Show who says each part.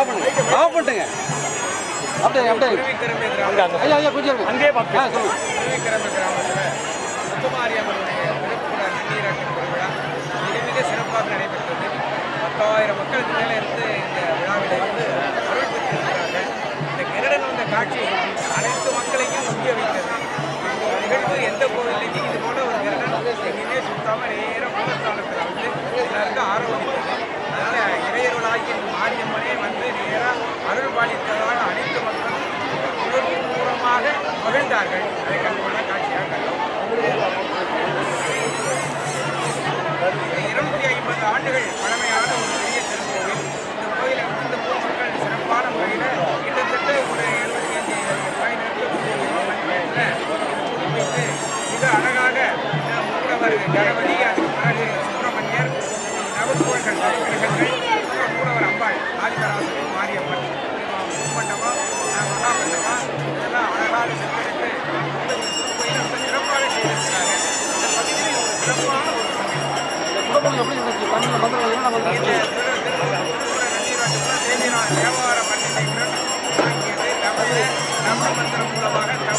Speaker 1: Of பண்ணுங்க of பண்ணிட்டுங்க. அப்படியே அப்படியே.
Speaker 2: ஐயா ஐயா
Speaker 1: கொஞ்சம். அங்கேயே பார்த்து ஆ
Speaker 2: சிறப்பாக நடைபெற்றது. பத்தாயிரம் மக்களுக்கு மேலே இருந்து இந்த விழாவில் இருந்து அருள் பெற்றிருக்கிறார்கள். இந்த கிரடன் வந்த காட்சி அனைத்து மக்களையும் நம்பிய வைத்தது. இந்த நிகழ்வு எந்த கோவிலையும் இது போல ஒரு கிரடன் எங்கேயுமே சுத்தாமல் நேராக மூலஸ்தானத்தில் வந்து எல்லாருக்கும் ஆரோக்கியது அதனால் இறையருளாகி மாரியம்மனே ஆசிரியராக அருள் அனைத்து மக்களும் உணர்வுபூர்வமாக மகிழ்ந்தார்கள். அதை கண்டுகொள்ள காட்சியாக கண்டோம். இருநூத்தி ஐம்பது ஆண்டுகள் பழமையான ஒரு பெரிய திருக்கோவில். இந்த கோயிலை இந்த பொதுமக்கள் சிறப்பான முறையில் கிட்டத்தட்ட ஒரு எழுபத்தி அஞ்சு ரூபாய் புதுப்பித்து மிக அழகாக மூலவர் கணபதி
Speaker 1: மதுரை எப்படி இருந்துச்சு தமிழ் மதுரையில் நம்மளுக்கு
Speaker 2: வியாபாரம் பண்ணி செய்கிறோம் நம்ம மூலமாக